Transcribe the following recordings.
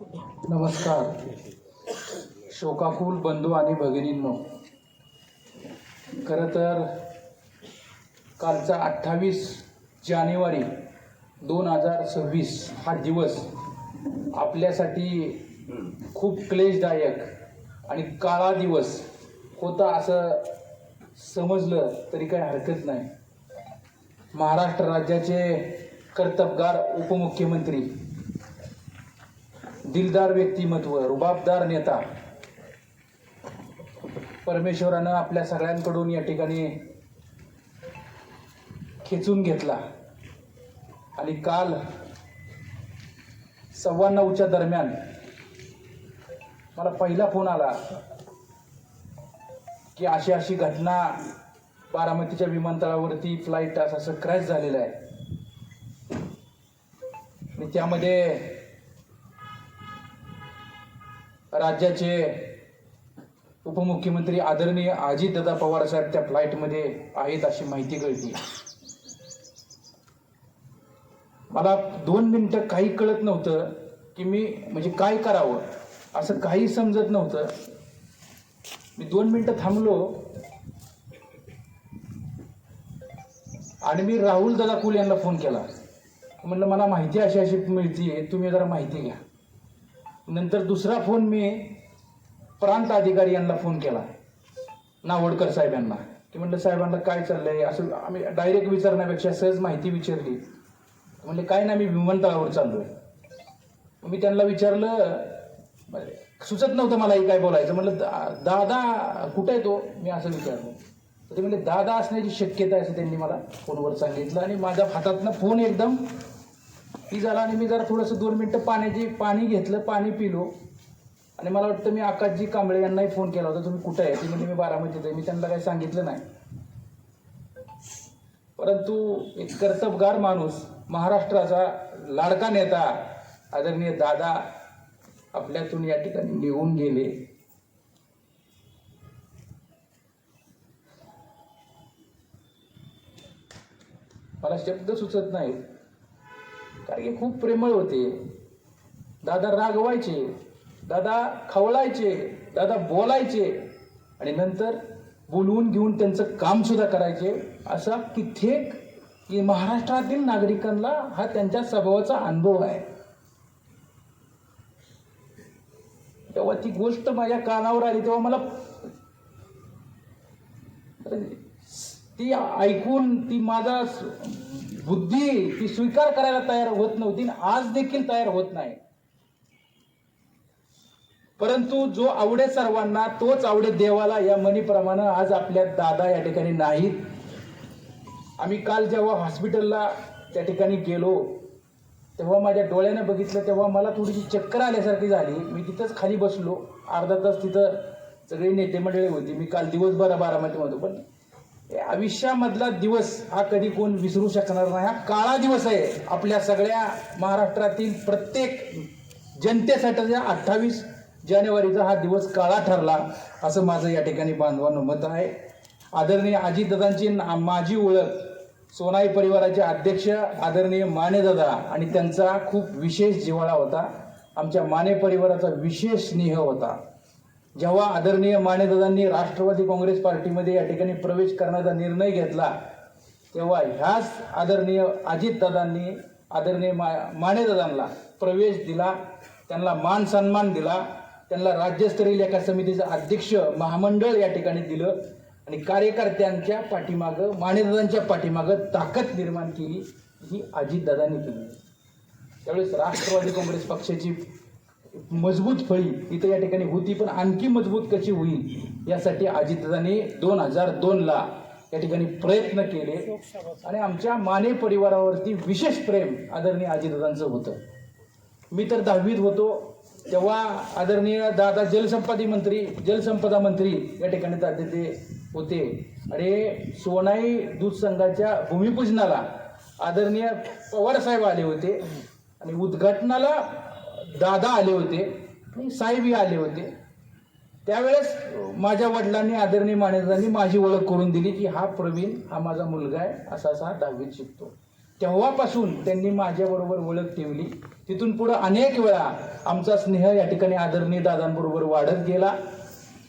नमस्कार. शोकाकुल बंधू आणि भगिनींनो खरं तर कालचा अठ्ठावीस जानेवारी दोन हजार सव्वीस हा दिवस आपल्यासाठी खूप क्लेशदायक आणि काळा दिवस होता असं समजलं तरी काही हरकत नाही. महाराष्ट्र राज्याचे कर्तबगार उपमुख्यमंत्री दिलदार व्यक्तिमत्व रुबाबदार नेता. परमेश्वरानं आपल्या सगळ्यांकडून या ठिकाणी खेचून घेतला. आणि काल सव्वा नऊच्या दरम्यान मला पहिला फोन आला की अशी अशी घटना बारामतीच्या विमानतळावरती फ्लाईट असं असं क्रॅश झालेलं आहे. आणि त्यामध्ये राज्याचे उपमुख्यमंत्री आदरणीय अजितदादा पवार साहेब त्या फ्लाईटमध्ये आहेत अशी माहिती कळते. मला दोन मिनटं काही कळत नव्हतं की मी म्हणजे काय करावं असं काही समजत नव्हतं. मी दोन मिनटं थांबलो. आणि मी राहुल दादा कुल यांना फोन केला. म्हणलं मला माहिती अशी अशी मिळते तुम्ही जरा माहिती घ्या. नंतर दुसरा फोन मी प्रांत अधिकारी यांना फोन केला. नावडकर साहेबांना. की म्हणलं साहेबांना काय चाललंय? असं आम्ही डायरेक्ट विचारण्यापेक्षा सहज माहिती विचारली. म्हणले काय नाही मी विमानतळावर चाललो आहे मी त्यांना विचारलं सुचत नव्हतं मला हे काय बोलायचं. म्हटलं दा- दादा कुठं आहे तो? मी असं विचारलं. तर ते म्हणले दादा असण्याची शक्यता आहे असं त्यांनी मला फोनवर सांगितलं आणि माझ्या हातातनं फोन एकदम ती झाला आणि मी जरा थोडंसं दोन मिनटं पाण्याची पाणी घेतलं पाणी पिलो. आणि मला वाटतं मी आकाशजी कांबळे यांनाही फोन केला होता तुम्ही कुठे आहे? ते म्हणजे मी बारामतीत आहे. मी त्यांना काही सांगितलं नाही. परंतु एक कर्तबगार माणूस महाराष्ट्राचा लाडका नेता आदरणीय दादा आपल्यातून या ठिकाणी निघून गेले. मला शब्द सुचत नाही कारण की खूप प्रेमळ होते. दादा रागवायचे दादा खवळायचे दादा बोलायचे आणि नंतर बोलवून घेऊन त्यांचं कामसुद्धा करायचे. असा कित्येक की महाराष्ट्रातील नागरिकांना हा त्यांच्या स्वभावाचा अनुभव आहे. तेव्हा ती गोष्ट माझ्या कानावर आली तेव्हा मला ती ऐकून ती माझा बुद्धी ती स्वीकार करायला तयार होत नव्हती आणि आज देखील तयार होत नाही. परंतु जो आवडे सर्वांना तोच आवडे देवाला या मनीप्रमाणे आज आपल्या दादा या ठिकाणी नाहीत. आम्ही काल जेव्हा हॉस्पिटलला त्या ठिकाणी गेलो तेव्हा माझ्या डोळ्यानं बघितलं तेव्हा मला थोडीशी चक्कर आल्यासारखी झाली. मी तिथंच खाली बसलो. अर्धा तास तिथं सगळी नेते मंडळी होती. मी काल दिवसभर बारामतीमध्ये पण आयुष्यामधला दिवस हा कधी कोण विसरू शकणार नाही. हा काळा दिवस आहे. आपल्या सगळ्या महाराष्ट्रातील प्रत्येक जनतेसाठी अठ्ठावीस जानेवारीचा हा दिवस काळा ठरला असं माझं या ठिकाणी बांधवांनो मत आहे. आदरणीय अजितदादांची ना- माझी ओळख सोनाई परिवाराचे अध्यक्ष आदरणीय मानेदादा आणि त्यांचा खूप विशेष जिव्हाळा होता. आमच्या माने परिवाराचा विशेष स्नेह होता. जेव्हा आदरणीय मानेदादांनी राष्ट्रवादी काँग्रेस पार्टीमध्ये या ठिकाणी प्रवेश करण्याचा निर्णय घेतला तेव्हा ह्याच आदरणीय अजितदादांनी आदरणीय मा मानेदादांना प्रवेश दिला त्यांना मान सन्मान दिला त्यांना राज्यस्तरीय एका समितीचं अध्यक्ष महामंडळ या ठिकाणी दिलं आणि कार्यकर्त्यांच्या पाठीमागं मानेदादांच्या पाठीमागं ताकद निर्माण केली ही अजितदादांनी केली. त्यावेळेस राष्ट्रवादी काँग्रेस पक्षाची मजबूत फळी इथं या ठिकाणी होती पण आणखी मजबूत कशी होईल यासाठी अजितदादांनी दोन हजार दोनला या ठिकाणी प्रयत्न केले. आणि आमच्या माने परिवारावरती विशेष प्रेम आदरणीय अजितदादांचं होतं. मी तर दहावीत होतो तेव्हा आदरणीय दादा जलसंपदा मंत्री जलसंपदा मंत्री या ठिकाणी दादा ते होते. आणि सोनाई दूध संघाच्या भूमिपूजनाला आदरणीय पवार साहेब आले होते. आणि उद्घाटनाला दादा आले होते आणि साहेबही आले होते. त्यावेळेस माझ्या वडिलांनी आदरणीय मान्यतांनी माझी ओळख करून दिली की हा प्रवीण हा माझा मुलगा आहे असा असा दहावीत शिकतो. तेव्हापासून त्यांनी माझ्याबरोबर ओळख ठेवली. तिथून पुढं अनेक वेळा आमचा स्नेह या ठिकाणी आदरणीय दादांबरोबर वाढत गेला.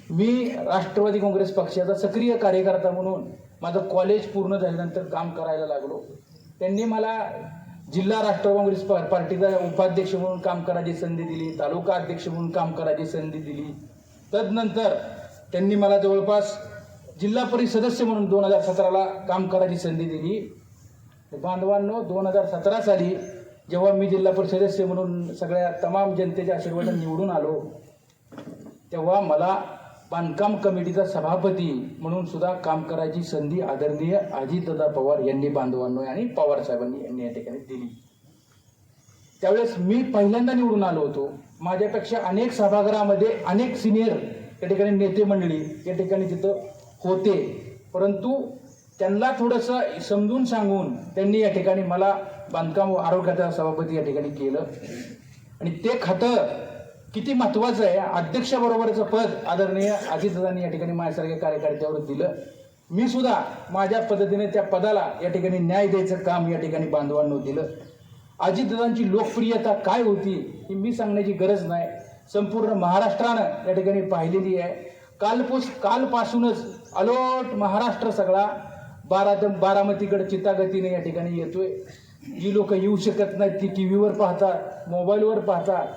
मी राष्ट्रवादी काँग्रेस पक्षाचा सक्रिय कार्यकर्ता म्हणून माझं कॉलेज पूर्ण झाल्यानंतर काम करायला लागलो. त्यांनी मला जिल्हा राष्ट्रवादी काँग्रेस पार्टीचा उपाध्यक्ष म्हणून काम करायची संधी दिली तालुका अध्यक्ष म्हणून काम करायची संधी दिली. तदनंतर त्यांनी मला जवळपास जिल्हा परिषद सदस्य म्हणून दोन हजार सतराला काम करायची संधी दिली. बांधवांनो दोन हजार सतरा साली जेव्हा मी जिल्हा परिषद सदस्य म्हणून सगळ्या तमाम जनतेच्या आशीर्वादाने निवडून आलो तेव्हा मला बांधकाम कमिटीचा सभापती म्हणून सुद्धा काम करायची संधी आदरणीय अजितदादा पवार यांनी बांधवांनो आणि पवार साहेबांनी यांनी या ठिकाणी दिली. त्यावेळेस मी पहिल्यांदा निवडून आलो होतो. माझ्यापेक्षा अनेक सभागृहामध्ये अनेक सिनियर या ठिकाणी नेते मंडळी या ठिकाणी तिथं होते. परंतु त्यांना थोडंसं समजून सांगून त्यांनी या ठिकाणी मला बांधकाम व आरोग्याचा सभापती या ठिकाणी केलं. आणि ते खातं किती महत्वाचं आहे अध्यक्षाबरोबरचं पद आदरणीय अजितदादांनी या ठिकाणी माझ्यासारख्या कार्यकर्त्यावर दिलं. मी सुद्धा माझ्या पद्धतीने त्या पदाला या ठिकाणी न्याय द्यायचं काम या ठिकाणी बांधवांनो दिलं. अजितदादांची लोकप्रियता काय होती ही मी सांगण्याची गरज नाही. संपूर्ण महाराष्ट्रानं या ठिकाणी पाहिलेली आहे. कालपूस कालपासूनच अलोट महाराष्ट्र सगळा बारा बारामतीकडे चितागतीने या ठिकाणी येतोय. जी लोक येऊ शकत नाहीत ती टी व्हीवर पाहतात मोबाईलवर पाहतात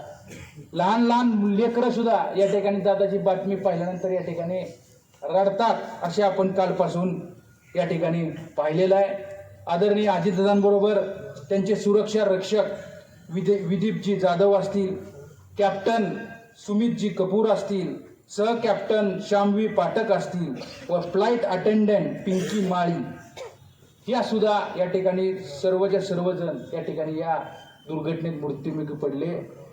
लहान लहान लेकरं सुद्धा या ठिकाणी दादाची बातमी पाहिल्यानंतर या ठिकाणी रडतात असे आपण कालपासून या ठिकाणी पाहिलेलं आहे. आदरणीय अजितदादांबरोबर त्यांचे सुरक्षा रक्षक विदे विदीपजी जाधव असतील कॅप्टन सुमितजी कपूर असतील सह कॅप्टन श्यामवी पाठक असतील व फ्लाईट अटेंडंट पिंकी माळी या सुद्धा या ठिकाणी सर्वच्या सर्वजण या ठिकाणी या दुर्घटनेत मृत्युमुखी पडले.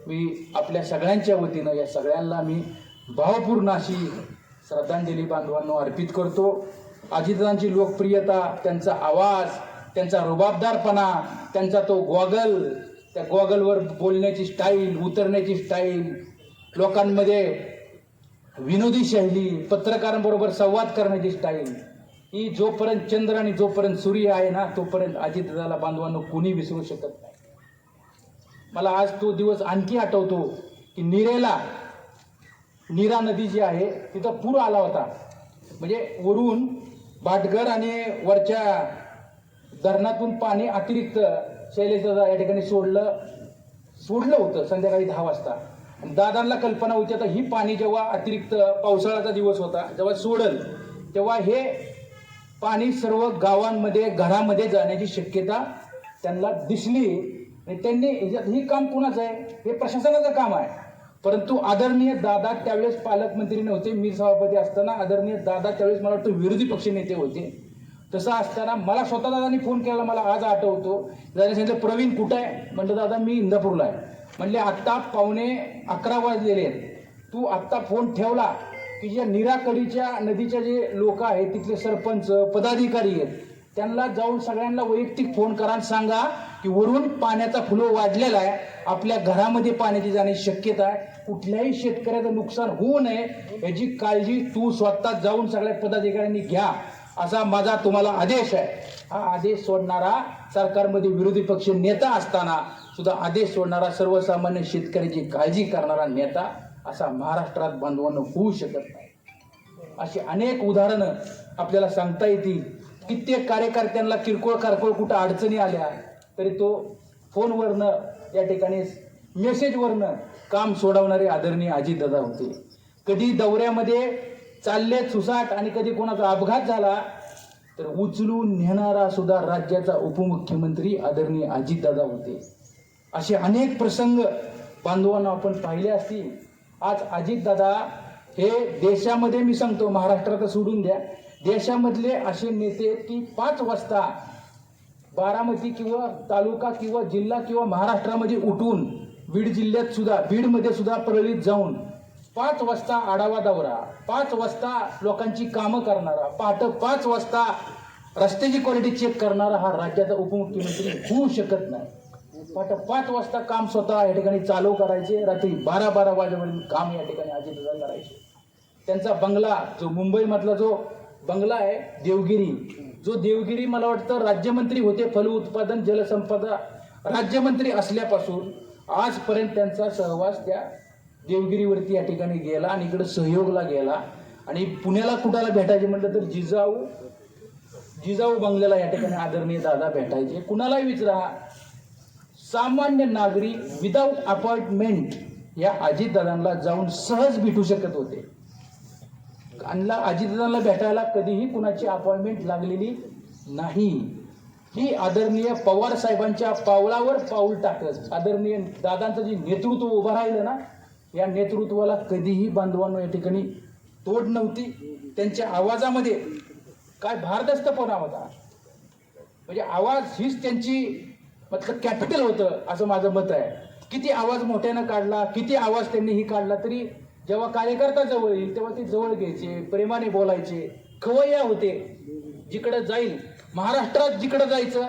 मी आपल्या सगळ्यांच्या वतीनं या सगळ्यांना मी भावपूर्ण अशी श्रद्धांजली बांधवांना अर्पित करतो. अजितदांची लोकप्रियता त्यांचा आवाज त्यांचा रुबाबदारपणा त्यांचा तो गॉगल त्या गॉगलवर बोलण्याची स्टाईल उतरण्याची स्टाईल लोकांमध्ये विनोदी शैली पत्रकारांबरोबर संवाद करण्याची स्टाईल ही जोपर्यंत चंद्र आणि जोपर्यंत सूर्य आहे ना तोपर्यंत अजितदादाला बांधवांनो कोणी विसरू शकत नाही. मला आज तो दिवस आणखी आठवतो की निरेला नीरा नदी जी आहे तिथं पूर आला होता. म्हणजे वरून भाटघर आणि वरच्या धरणातून पाणी अतिरिक्त शैलेशदादा या ठिकाणी सोडलं सोडलं होतं संध्याकाळी दहा वाजता. आणि दादांना कल्पना होती आता ही पाणी जेव्हा अतिरिक्त पावसाळ्याचा दिवस होता जेव्हा सोडल तेव्हा हे पाणी सर्व गावांमध्ये घरामध्ये जाण्याची शक्यता त्यांना दिसली. आणि त्यांनी ह्याच्यात हे काम कुणाचं आहे? हे प्रशासनाचं काम आहे. परंतु आदरणीय दादा त्यावेळेस पालकमंत्री नव्हते. मी सभापती असताना आदरणीय दादा त्यावेळेस मला वाटतं विरोधी पक्ष नेते होते. तसं असताना मला स्वतः दादानी फोन केला. मला आज आठवतो. दादाने सांगितलं प्रवीण कुठं आहे? म्हणलं दादा मी इंदापूरला आहे. म्हणले आत्ता पावणे अकरा वाजलेले आहेत. तू आत्ता फोन ठेवला की ज्या निराकडीच्या नदीच्या जे लोक आहेत तिथले सरपंच पदाधिकारी आहेत त्यांना जाऊन सगळ्यांना वैयक्तिक फोन करा आणि सांगा की वरून पाण्याचा फ्लो वाढलेला आहे. आपल्या घरामध्ये पाण्याची जाण्याची शक्यता आहे. कुठल्याही शेतकऱ्याचं नुकसान होऊ नये याची काळजी तू स्वतः जाऊन सगळ्या पदाधिकाऱ्यांनी घ्या असा माझा तुम्हाला आदेश आहे. हा आदेश सोडणारा सरकारमध्ये विरोधी पक्ष नेता असताना सुद्धा आदेश सोडणारा सर्वसामान्य शेतकऱ्याची काळजी करणारा नेता असा महाराष्ट्रात बांधवांना होऊ शकत नाही. अशी अनेक उदाहरणं आपल्याला सांगता येतील. कित्येक कार्यकर्त्यांना किरकोळ कारकोळ कुठं अडचणी आल्या तरी तो फोनवरनं या ठिकाणी मेसेजवरनं काम सोडवणारे आदरणीय अजितदादा होते. कधी दौऱ्यामध्ये चालले सुसाट आणि कधी कोणाचा अपघात झाला तर उचलून नेणारा सुद्धा राज्याचा उपमुख्यमंत्री आदरणीय अजितदादा होते. असे अनेक प्रसंग बांधवांना आपण पाहिले असतील. आज अजितदादा हे देशामध्ये मी सांगतो महाराष्ट्रात सोडून द्या. देशामधले असे नेते की पाच वाजता बारामती किंवा तालुका किंवा जिल्हा किंवा महाराष्ट्रामध्ये उठून बीड जिल्ह्यात सुद्धा बीडमध्ये सुद्धा परळीत जाऊन पाच वाजता आढावा दौरा पाच वाजता लोकांची कामं करणारा पहाट पाच वाजता रस्त्याची क्वालिटी चेक करणारा हा राज्याचा उपमुख्यमंत्री होऊ शकत नाही. पहाट पाच वाजता काम स्वतः या ठिकाणी चालू करायचे रात्री बारा बारा वाजेपर्यंत काम या ठिकाणी अजितदादा करायचे. त्यांचा बंगला जो मुंबईमधला जो बंगला आहे देवगिरी जो देवगिरी मला वाटतं राज्यमंत्री होते फल उत्पादन जलसंपदा राज्यमंत्री असल्यापासून आजपर्यंत त्यांचा सहवास त्या देवगिरीवरती या ठिकाणी गेला आणि इकडं सहयोगला गेला. आणि पुण्याला कुठाला भेटायचे म्हटलं तर जिजाऊ जिजाऊ बंगल्याला या ठिकाणी आदरणीय दादा भेटायचे. कुणालाही विचारा सामान्य नागरिक विदाऊट अपॉइंटमेंट या अजितदादांना जाऊन सहज भेटू शकत होते. आणला अजितदादांना भेटायला कधीही कुणाची अपॉइंटमेंट लागलेली नाही. ही आदरणीय पवार साहेबांच्या पावलावर पाऊल टाकत आदरणीय दादांचं जे नेतृत्व उभं राहिलं ना या नेतृत्वाला कधीही बांधवांना या ठिकाणी तोड नव्हती. त्यांच्या आवाजामध्ये काय भारदस्तपणा होता. म्हणजे आवाज हीच त्यांची मतलब कॅपिटल होतं असं माझं मत आहे. किती आवाज मोठ्यानं काढला किती आवाज त्यांनी ही काढला तरी जेव्हा कार्यकर्ता जवळ येईल तेव्हा ते जवळ घ्यायचे प्रेमाने बोलायचे. खवय्या होते. जिकडं जाईल महाराष्ट्रात जिकडं जायचं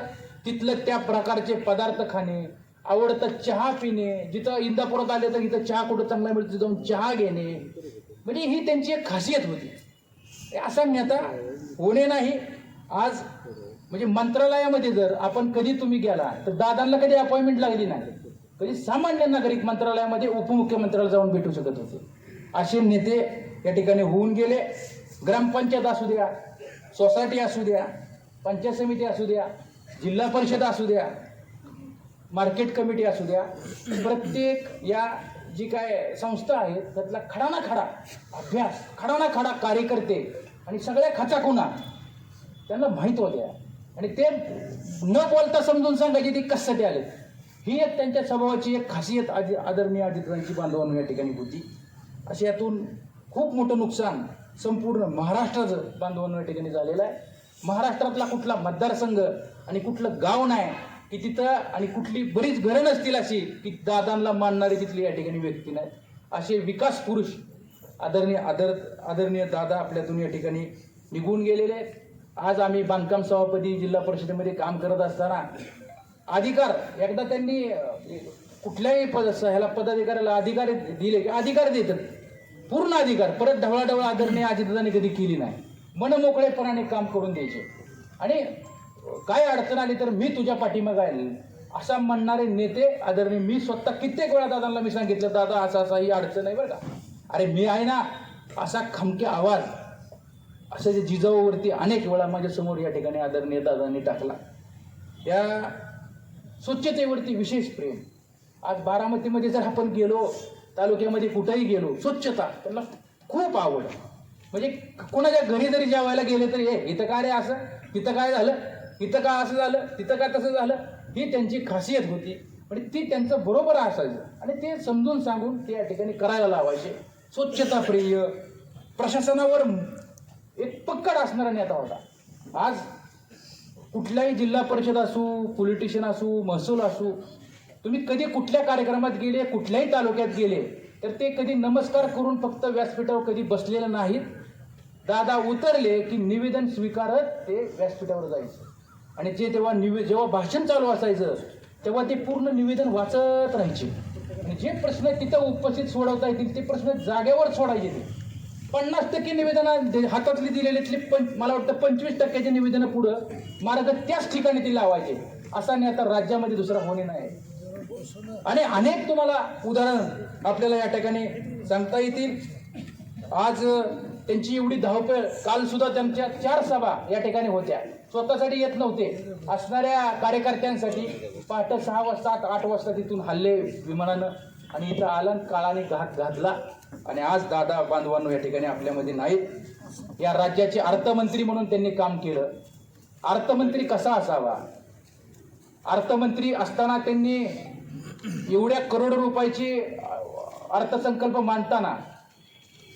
तिथलं त्या प्रकारचे पदार्थ खाणे आवडतं चहा पिणे. जिथं इंदापुरात आले तर इथं चहा कुठं चांगला मिळतो तिथं जाऊन चहा घेणे. म्हणजे ही त्यांची एक खासियत होती. असा नेता होणे नाही. आज म्हणजे मंत्रालयामध्ये जर आपण कधी तुम्ही गेला तर दादांना कधी अपॉइंटमेंट लागली नाही. कधी सामान्य नागरिक मंत्रालयामध्ये उपमुख्यमंत्र्याला जाऊन भेटू शकत होते. असे नेते या ठिकाणी होऊन गेले. ग्रामपंचायत असू द्या सोसायटी असू द्या पंचायत समिती असू द्या जिल्हा परिषद असू द्या मार्केट कमिटी असू द्या प्रत्येक या जी काय संस्था आहेत त्यातला खडा ना खडा अभ्यास खडा ना खडा कार्यकर्ते आणि सगळ्या खचाखुना त्यांना माहीत होत्या. आणि ते न बोलता समजून सांगायचे ते कशासाठी आले? ही एक त्यांच्या स्वभावाची एक खासियत आदि आदरणीय अजितदांची बांधवांनो या ठिकाणी होती. असे यातून खूप मोठं नुकसान संपूर्ण महाराष्ट्राचं बांधवांना या ठिकाणी झालेलं आहे. महाराष्ट्रातला कुठला मतदारसंघ आणि कुठलं गाव नाही की तिथं आणि कुठली बरीच घरं नसतील अशी की दादांना मानणारी तिथली या ठिकाणी व्यक्ती नाही असे विकास पुरुष आदरणीय आदर आदरणीय दादा आपल्यातून या ठिकाणी निघून गेलेले आहेत. आज आम्ही बांधकाम सभापती जिल्हा परिषदेमध्ये काम करत असताना अधिकार एकदा त्यांनी कुठल्याही पद ह्याला पदाधिकाऱ्याला अधिकार दिले की अधिकार देतात. पूर्ण अधिकार परत ढवळाढवळ आदरणीय अजितदादांनी कधी केली नाही. मनमोकळेपणाने काम करून द्यायचे. आणि काय अडचण आली तर मी तुझ्या पाठीमागे आहे. असा म्हणणारे नेते आदरणीय मी स्वतः कित्येक वेळा दादांना मी सांगितलं दादा असा असा ही अडचण आहे बरं का. अरे मी आहे ना असा खमके आवाज असं जे जिजाऊवरती अनेक वेळा माझ्यासमोर या ठिकाणी आदरणीय दादांनी टाकला. या स्वच्छतेवरती विशेष प्रेम. आज बारामतीमध्ये जर आपण गेलो तालुक्यामध्ये कुठंही गेलो स्वच्छता त्यांना खूप आवड. म्हणजे कोणाच्या घरी जरी जेवायला गेले तरी हे इथं काय रे असं? तिथं काय झालं? इथं काय असं झालं? तिथं काय तसं झालं? ही त्यांची खासियत होती. म्हणजे ती त्यांचं बरोबर असायचं. आणि ते समजून सांगून ते या ठिकाणी करायला लावायचे. स्वच्छता प्रिय प्रशासनावर एक पक्कड असणारा नेता होता. आज कुठल्याही जिल्हा परिषद असू पोलिटिशियन असू महसूल असू तुम्ही कधी कुठल्या कार्यक्रमात गेले कुठल्याही तालुक्यात गेले तर ते कधी नमस्कार करून फक्त व्यासपीठावर कधी बसलेले नाहीत. दादा उतरले की निवेदन स्वीकारत ते व्यासपीठावर जायचं. आणि जे तेव्हा निवे जेव्हा भाषण चालू असायचं तेव्हा ते पूर्ण निवेदन वाचत राहायचे. आणि जे प्रश्न तिथं उपस्थित सोडवता येतील ते प्रश्न जागेवर सोडायचे ते. पन्नास टक्के निवेदनं हातातली दिलेली पण मला वाटतं पंचवीस टक्क्याचे निवेदनं पुढं मार्ग त्याच ठिकाणी ते लावायचे. असा नेता राज्यामध्ये दुसरा होणे नाही. आणि अनेक तुम्हाला उदाहरण आपल्याला या ठिकाणी सांगता येतील. आज त्यांची एवढी धावपळ काल सुद्धा त्यांच्या चार सभा या ठिकाणी होत्या. स्वतःसाठी येत नव्हते. असणाऱ्या कार्यकर्त्यांसाठी पहाटे सहा वाजता आठ आठ वाजता तिथून हल्ले विमानानं आणि इथं आलन काळाने घात घातला. आणि आज दादा बांधवांनो या ठिकाणी आपल्यामध्ये नाहीत. या राज्याचे अर्थमंत्री म्हणून त्यांनी काम केलं. अर्थमंत्री कसा असावा? अर्थमंत्री असताना त्यांनी एवढ्या करोड रुपयाची अर्थसंकल्प मांडताना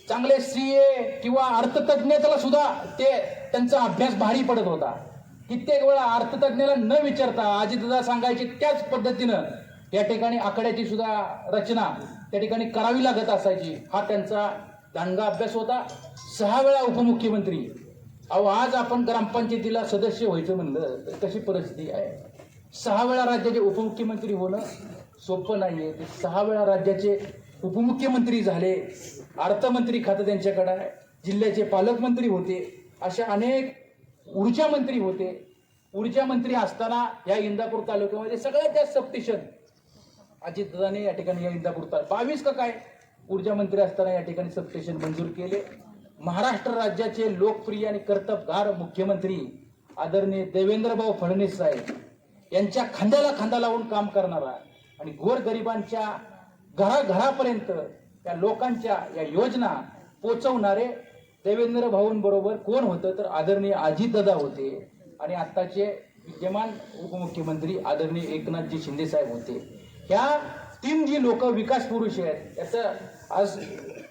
चांगले सी ए किंवा अर्थतज्ञाला सुद्धा ते त्यांचा अभ्यास भारी पडत होता. कित्येक वेळा अर्थतज्ञाला न विचारता अजितदा सांगायचे त्याच पद्धतीनं या ठिकाणी आकड्याची सुद्धा रचना त्या ठिकाणी करावी लागत असायची. हा त्यांचा दांडगा अभ्यास होता. सहा वेळा उपमुख्यमंत्री. अहो आज आपण ग्रामपंचायतीला सदस्य व्हायचं म्हणलं तर कशी परिस्थिती आहे? सहा वेळा राज्याचे उपमुख्यमंत्री होणं सोपं नाही आहे ते सहा वेळा राज्याचे उपमुख्यमंत्री झाले अर्थमंत्री खातं त्यांच्याकडं आहे जिल्ह्याचे पालकमंत्री होते अशा अनेक ऊर्जा मंत्री होते. ऊर्जा मंत्री असताना या इंदापूर तालुक्यामध्ये सगळ्यात जास्त सबस्टेशन अजितदादाने या ठिकाणी या इंदापूर ताल बावीस का काय? ऊर्जा मंत्री असताना या ठिकाणी सबस्टेशन मंजूर केले. महाराष्ट्र राज्याचे लोकप्रिय आणि कर्तबगार मुख्यमंत्री आदरणीय देवेंद्रभाऊ फडणवीस साहेब यांच्या खांद्याला खांदा लावून काम करणारा आणि गोरगरिबांच्या घराघरापर्यंत त्या लोकांच्या या योजना पोचवणारे देवेंद्र भाऊंबरोबर कोण होतं तर आदरणीय अजितदादा होते. आणि आत्ताचे विद्यमान उपमुख्यमंत्री आदरणीय एकनाथजी शिंदेसाहेब होते. ह्या तीन जी लोक विकास पुरुष आहेत याचं आज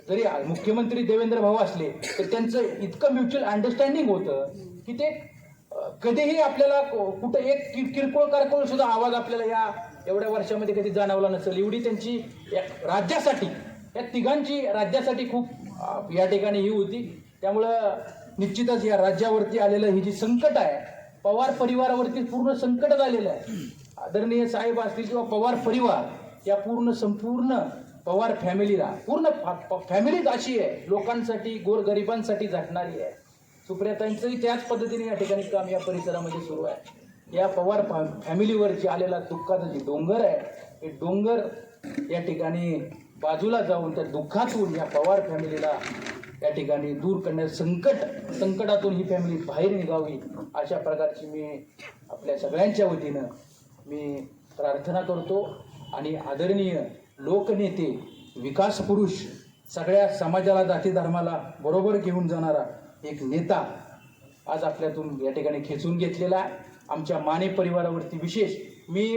जरी मुख्यमंत्री देवेंद्र भाऊ असले तर त्यांचं इतकं म्युच्युअल अंडरस्टँडिंग होतं की ते कधीही आपल्याला को- कुठं एक किरकोळ कारकोळ सुद्धा आवाज आपल्याला या एवढ्या वर्षामध्ये कधी जाणवला नसेल. एवढी त्यांची राज्यासाठी या तिघांची राज्यासाठी खूप या ठिकाणी ही होती. त्यामुळं निश्चितच या राज्यावरती आलेलं ही जी संकट आहे पवार परिवारावरती पूर्ण संकट आलेलं आहे. आदरणीय साहेब असतील किंवा पवार परिवार या पूर्ण संपूर्ण पवार फॅमिलीला पूर्ण फॅमिलीच अशी आहे लोकांसाठी गोरगरिबांसाठी झटणारी आहे. सुप्रियाताईंचंही त्याच पद्धतीने या ठिकाणी काम या परिसरामध्ये सुरू आहे. या पवार फॅ फॅमिलीवरची आलेला दुःखाचा जे डोंगर आहे हे डोंगर या ठिकाणी बाजूला जाऊन त्या दुःखातून या पवार फॅमिलीला या ठिकाणी दूर करण्यात संकट संकटातून ही फॅमिली बाहेर निघावी अशा प्रकारची मी आपल्या सगळ्यांच्या वतीनं मी प्रार्थना करतो. आणि आदरणीय लोकनेते विकास पुरुष सगळ्या समाजाला जाती धर्माला बरोबर घेऊन जाणारा एक नेता आज आपल्यातून या ठिकाणी खेचून घेतलेला आहे. आमच्या माने परिवारावरती विशेष मी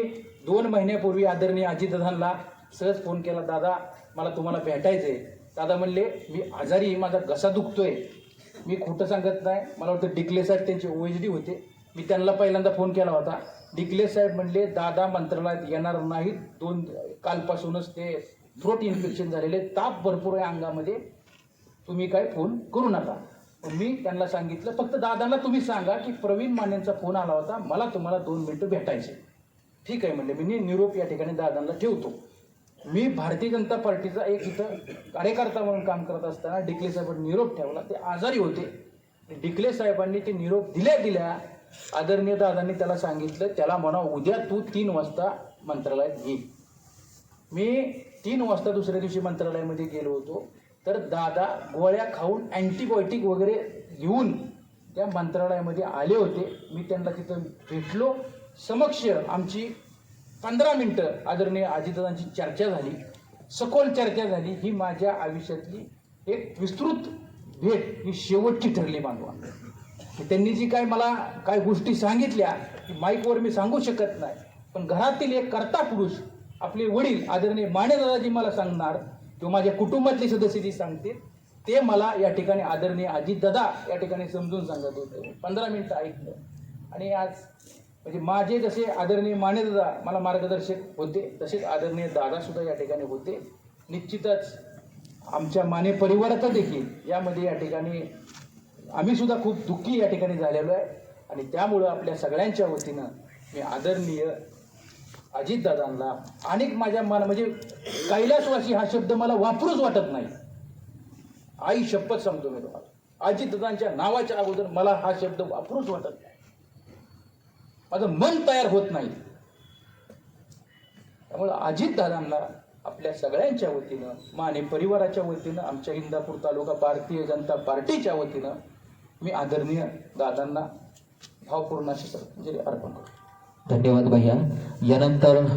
दोन महिन्यापूर्वी आदरणीय अजितदादांना सहज फोन केला दादा मला तुम्हाला भेटायचं आहे दादा म्हणले मी आजारी माझा घसा दुखतोय. मी खोटं सांगत नाही मला वाटतं डिकले साहेब त्यांचे ओ एच डी होते. मी त्यांना पहिल्यांदा फोन केला होता. डिकले साहेब म्हणले दादा मंत्रालयात येणार नाहीत. दोन कालपासूनच ते थ्रोट इन्फेक्शन झालेले ताप भरपूर आहे अंगामध्ये. तुम्ही काय फोन करू नका. मी त्यांना सांगितलं फक्त दादांना तुम्ही सांगा की प्रवीण मानेंचा फोन आला होता मला तुम्हाला दोन मिनटं भेटायचे. ठीक आहे म्हणजे मी निरोप या ठिकाणी दादांना ठेवतो. मी भारतीय जनता पार्टीचा एक इथं कार्यकर्ता म्हणून काम करत असताना डिकले साहेबांनी निरोप ठेवला ते आजारी होते. डिकले साहेबांनी ते निरोप दिल्या दिल्या आदरणीय दादांनी त्याला सांगितलं त्याला म्हणा उद्या तू तीन वाजता मंत्रालयात ये मी तीन वाजता दुसऱ्या दिवशी मंत्रालयामध्ये गेलो होतो. तर दादा गोळ्या खाऊन अँटीबायोटिक वगैरे घेऊन त्या मंत्रालयामध्ये आले होते. मी त्यांना तिथं भेटलो. समक्ष आमची पंधरा मिनटं आदरणीय अजितदादांची चर्चा झाली. सखोल चर्चा झाली. ही माझ्या आयुष्यातली एक विस्तृत भेट. ही शेवटची ठरली मानवा. त्यांनी जी काय मला काय गोष्टी सांगितल्या की माईकवर मी सांगू शकत नाही. पण घरातील एक कर्ता पुरुष आपले वडील आदरणीय माने दादाजी मला सांगणार किंवा माझ्या कुटुंबातले सदस्य जी सांगतील ते मला या ठिकाणी आदरणीय आजी दादा या ठिकाणी समजून सांगत होते. पंधरा मिनटं ऐकलं. आणि आज म्हणजे माझे जसे आदरणीय मानेदादा मला मार्गदर्शक होते तसेच आदरणीय दादासुद्धा या ठिकाणी होते. निश्चितच आमच्या माने परिवाराचा देखील यामध्ये या ठिकाणी आम्ही सुद्धा खूप दुःखी या ठिकाणी झालेलो आहे. आणि त्यामुळं आपल्या सगळ्यांच्या वतीनं मी आदरणीय अजितदादांना अनेक माझ्या मना म्हणजे कैलासवासी हा शब्द मला वापरूच वाटत नाही. आई शपथ सांगतो मी तुम्हाला. अजितदादांच्या नावाच्या अगोदर मला हा शब्द वापरूच वाटत नाही. माझं मन तयार होत नाही. त्यामुळं अजितदादांना आपल्या सगळ्यांच्या वतीनं माने परिवाराच्या वतीनं आमच्या इंदापूर तालुका भारतीय जनता पार्टीच्या वतीनं मी आदरणीय दादांना भावपूर्ण अशी श्रद्धांजली अर्पण करतो. धन्यवाद भैया. यानंतर